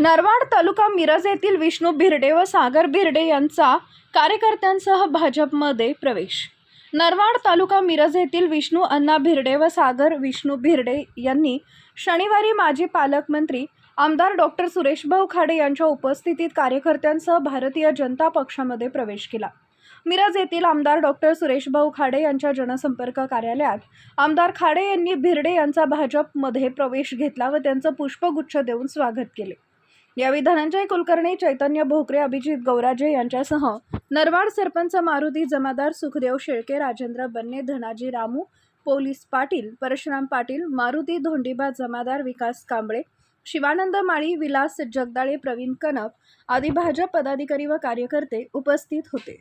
नरवाड तालुका मिरज येथील विष्णू भिरडे व सागर भिरडे यांचा कार्यकर्त्यांसह भाजपमध्ये प्रवेश. नरवाड तालुका मिरज येथील विष्णू अण्णा भिरडे व सागर विष्णू भिरडे यांनी शनिवारी माजी पालकमंत्री आमदार डॉक्टर सुरेशभाऊ खाडे यांच्या उपस्थितीत कार्यकर्त्यांसह भारतीय जनता पक्षामध्ये प्रवेश केला. मिरज येथील आमदार डॉक्टर सुरेशभाऊ खाडे यांच्या जनसंपर्क कार्यालयात आमदार खाडे यांनी भिरडे यांचा भाजपमध्ये प्रवेश घेतला व त्यांचं पुष्पगुच्छ देऊन स्वागत केले. यावेळी धनंजय कुलकर्णी चैतन्य भोकरे अभिजित गौराजे यांच्यासह नरवाड सरपंच मारुती जमादार सुखदेव शेळके राजेंद्र बन्ने धनाजी रामू पोलीस पाटील परशुराम पाटील मारुती धोंडीबा जमादार विकास कांबळे शिवानंद माळी विलास जगदाळे प्रवीण कनप आदी भाजप पदाधिकारी व कार्यकर्ते उपस्थित होते.